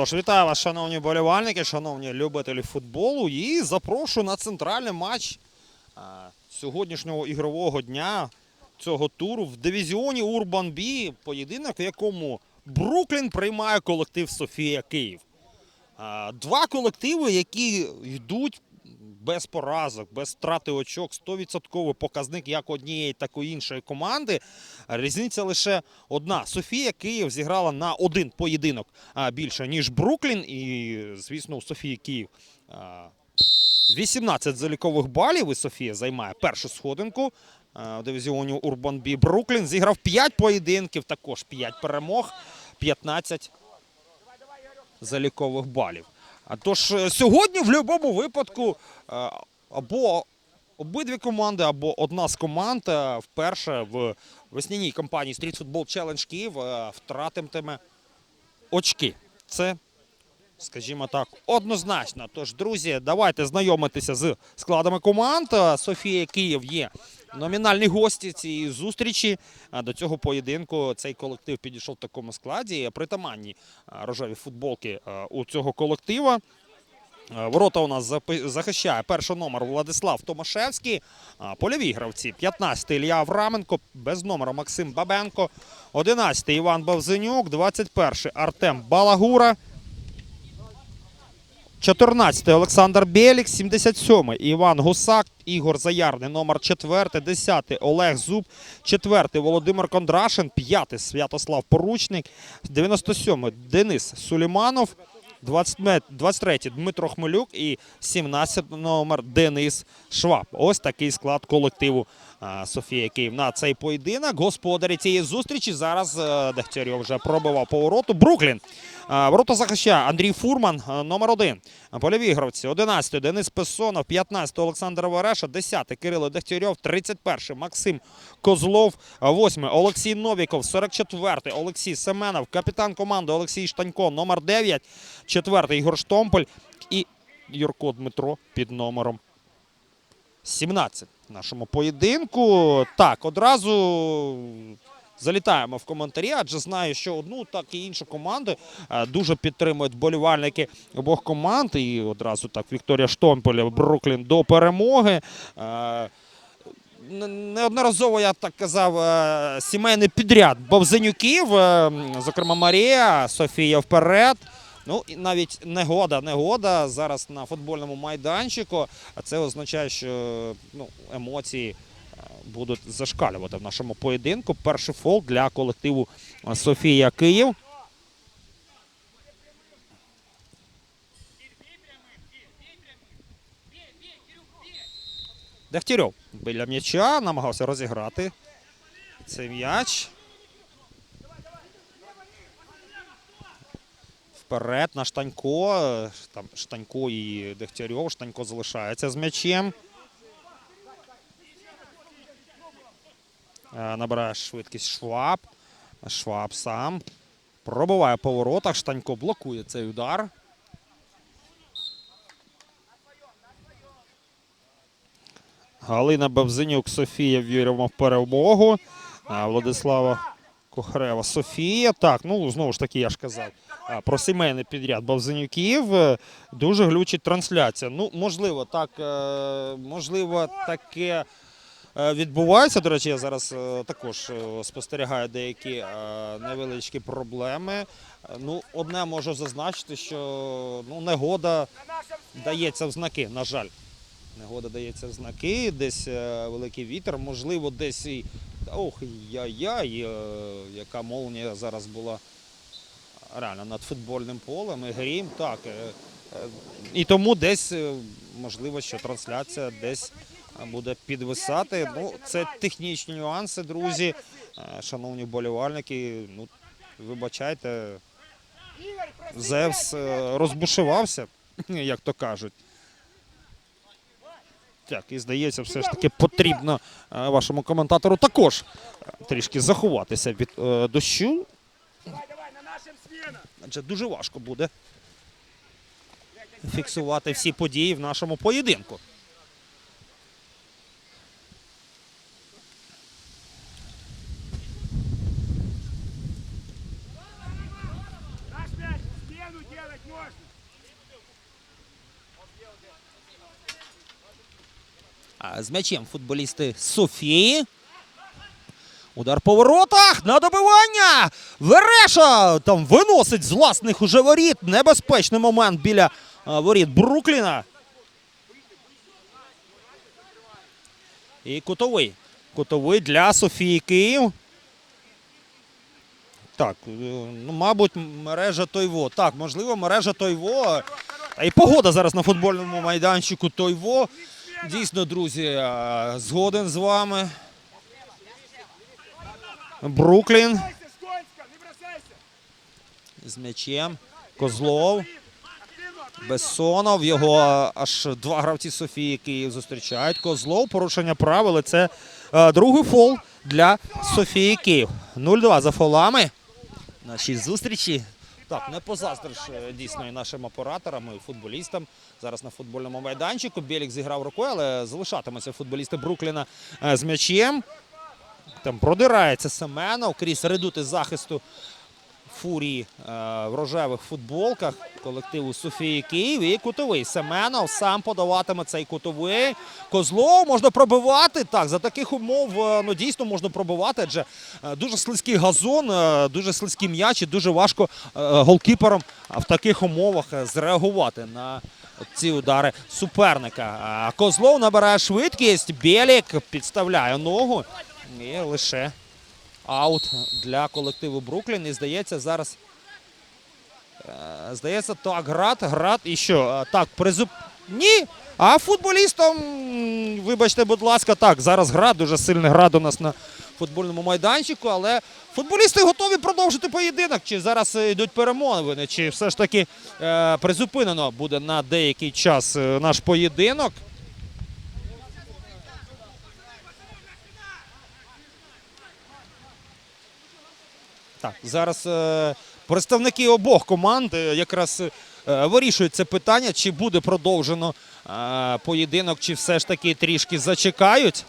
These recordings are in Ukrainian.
Тож вітаю вас, шановні болівальники, шановні любителі футболу, і запрошую на центральний матч сьогоднішнього ігрового дня цього туру в дивізіоні Урбан Бі. Поєдинок, в якому Бруклін приймає колектив Софія Київ. Два колективи, які йдуть без поразок, без втрати очок, 100% показник як однієї, так і іншої команди. Різниця лише одна. Софія Київ зіграла на один поєдинок більше, ніж Бруклін. І, звісно, у Софії Київ 18 залікових балів. І Софія займає першу сходинку в дивізіоні Урбан Бі. Бруклін зіграв 5 поєдинків, також 5 перемог, 15 залікових балів. Тож е, сьогодні в будь-якому випадку е, або обидві команди, або одна з команд е, вперше в весняній кампанії Street Football Challenge Київ втратитиме очки. Це, скажімо так, однозначно. Тож, друзі, давайте знайомитися з складами команд. Софія Київ є номінальні гості цієї зустрічі. До цього поєдинку цей колектив підійшов в такому складі. Притаманні е, рожеві футболки е, у цього колектива. Е, Ворота у нас захищає перший номер Владислав Томашевський. Польові гравці 15-й Ілля Авраменко, без номера Максим Бабенко, 11-й Іван Бавзенюк, 21-й Артем Балагура. 14-й Олександр Белік, 77-й Іван Гусак, Ігор Заярний, номер 4, 10-й Олег Зуб, 4-й Володимир Кондрашин, 5-й Святослав Поручник, 97-й Денис Суліманов, 23-й Дмитро Хмелюк і 17 номер Денис Шваб. Ось такий склад колективу Софія Київ на цей поєдинок. Господарі цієї зустрічі зараз е, Дегтярьов вже пробивав повороту. Бруклін. Ворота захищає Андрій Фурман, е, номер 1. Польові гравці 11 Денис Песонов, 15 Олександр Вереша, 10 Кирило Дегтярьов, 31 Максим Козлов, 8 Олексій Новіков, 44 Олексій Семенов, капітан команди Олексій Штанько, номер 9, 4 Ігор Штомполь. І Юрко Дмитро під номером 17 в нашому поєдинку. Так, одразу залітаємо в коментарі, адже знаю, що одну, так і іншу команду е, дуже підтримують болівальники обох команд. І одразу так Вікторія Штомполь, Бруклін до перемоги. Е, Неодноразово я так казав, е, сімейний підряд Бовзенюків, зокрема Марія, Софія вперед. Ну і навіть негода, негода зараз на футбольному майданчику. А це означає, що ну, емоції е, будуть зашкалювати в нашому поєдинку. Перший фол для колективу е, Софія Київ. Дегтярьов біля м'яча намагався розіграти цей м'яч. Вперед на Штанько. Е, Там Штанько і Дегтярьов. Штанько залишається з м'ячем. Е, Набирає швидкість Шваб. Шваб сам. Пробиває по воротах. Штанько блокує цей удар. Галина Бабзенюк, Софія віримо в перемогу. Владислава Кохарева, Софія. Так, ну знову ж таки, я ж казав про сімейний підряд Бавзенюків. Е, Дуже глючить трансляція. Ну, можливо, так, е, можливо, таке. е, Відбувається, до речі, я зараз також спостерігаю деякі невеличкі проблеми. Ну, одне можу зазначити, що ну, негода дається в знаки, на жаль. Негода дається в знаки, десь великий вітер, можливо, десь і. Ох, яй-яй, яка молнія зараз була реально над футбольним полем і грім. Так. е, е, І тому десь, е, можливо, що трансляція десь буде підвисати. Ну, це технічні нюанси, друзі. Шановні вболівальники, ну, вибачайте, Зевс розбушувався, як то кажуть. Так, і здається, все ж таки потрібно вашому коментатору також трішки заховатися від дощу. Адже дуже важко буде фіксувати всі події в нашому поєдинку. З м'ячем футболісти Софії. Удар по воротах на добивання. Вереша там виносить з власних уже воріт. Небезпечний момент біля воріт Брукліна. І кутовий. Кутовий для Софії Київ. Так, е, ну, мабуть, мережа Тойво. Так, можливо, мережа Тойво. А і погода зараз на футбольному майданчику Тойво. Дійсно, друзі, е, згоден з вами. Бруклін з м'ячем. Козлов. Бессонов. Його аж два гравці Софії Київ зустрічають. Козлов. Порушення правил. Це е, другий фол для Софії Київ. 0-2 за фолами. Наші зустрічі. Так, не позаздриш е, дійсно і нашим операторам, і футболістам. Зараз на футбольному майданчику. Білік зіграв рукою, але залишатимуться футболісти Брукліна е, з м'ячем. Там продирається Семенов крізь редути захисту фурії е, в рожевих футболках колективу Софії Київ і кутовий. Семенов сам подаватиме цей кутовий. Козлов можна пробивати. Так, за таких умов е, ну, дійсно можна пробивати, адже е, дуже слизький газон, дуже слизькі м'ячі, дуже важко голкіперам в таких умовах зреагувати на ці удари суперника. Козлов набирає швидкість, Білік підставляє ногу і лише аут для колективу Бруклін. І здається, зараз. е, Здається, так, град, град і що? Е, Так, призуп. Ні. А футболістам, м, вибачте, будь ласка, так, зараз град, дуже сильний град у нас на футбольному майданчику, але футболісти готові продовжити поєдинок. Чи зараз йдуть перемовини, чи все ж таки е, призупинено буде на деякий час наш поєдинок. Так, зараз е, представники обох команд е, якраз е, вирішують це питання, чи буде продовжено е, поєдинок, чи все ж таки трішки зачекають.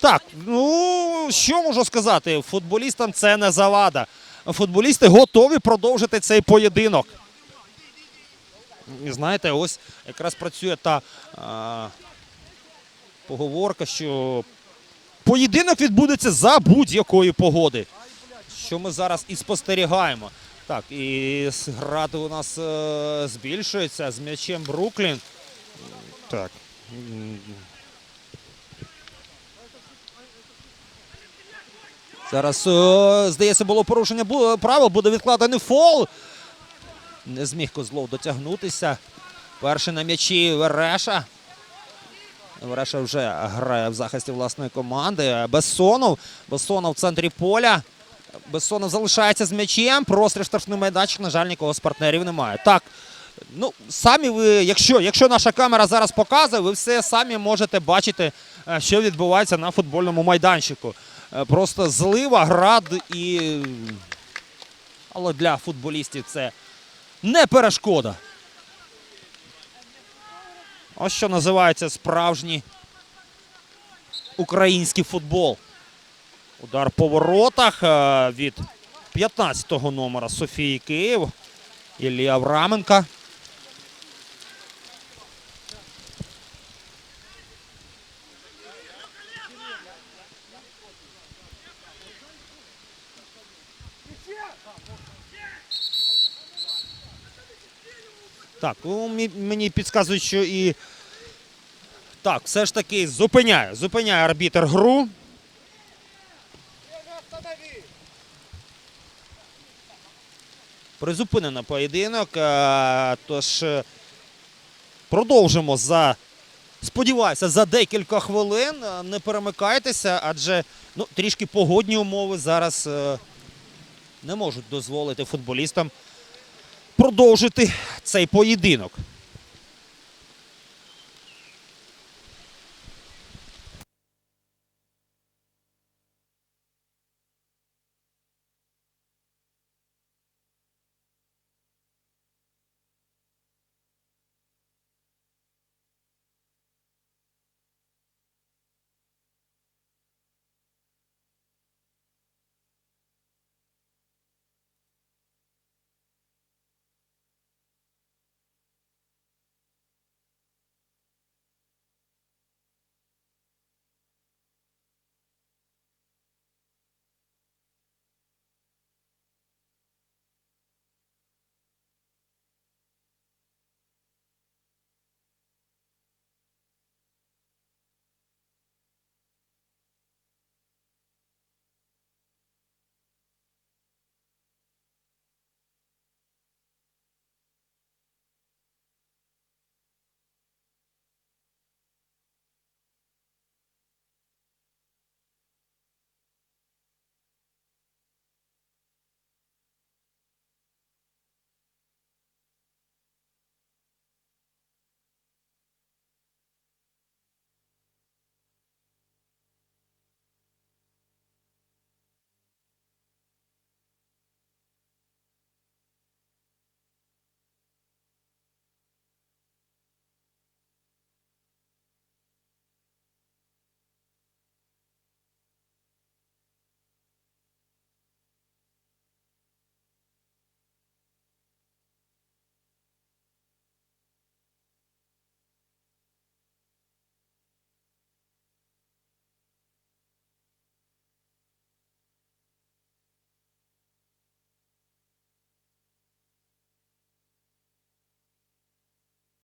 Так, ну що можу сказати? Футболістам це не завада. Футболісти готові продовжити цей поєдинок. Знаєте, ось якраз працює та е, поговорка, що поєдинок відбудеться за будь-якої погоди що ми зараз і спостерігаємо. Так, і грати у нас е, збільшується з м'ячем Бруклін. Так. Зараз, е, здається, було порушення правил, буде відкладений фол. Не зміг Козлов дотягнутися. Перший на м'ячі Вереша. Вереша вже грає в захисті власної команди. Бессонов. Бессонов в центрі поля. Бессонов залишається з м'ячем. Простріл штрафний майданчик. На жаль, нікого з партнерів немає. Так. Ну, самі ви, якщо, якщо наша камера зараз показує, ви все самі можете бачити, е, що відбувається на футбольному майданчику. Е, Просто злива, град і. Але для футболістів це не перешкода. Ось що називається справжній український футбол. Удар по воротах е, від 15-го номера Софії Київ. Іллі Авраменка. Так, ну, мені підказують, що і. Так, все ж таки зупиняє. Зупиняє арбітр гру. Призупинено поєдинок. е, Тож е, продовжимо за. Сподіваюся, за декілька хвилин. Е, Не перемикайтеся, адже ну, трішки погодні умови зараз е, не можуть дозволити футболістам продовжити цей поєдинок.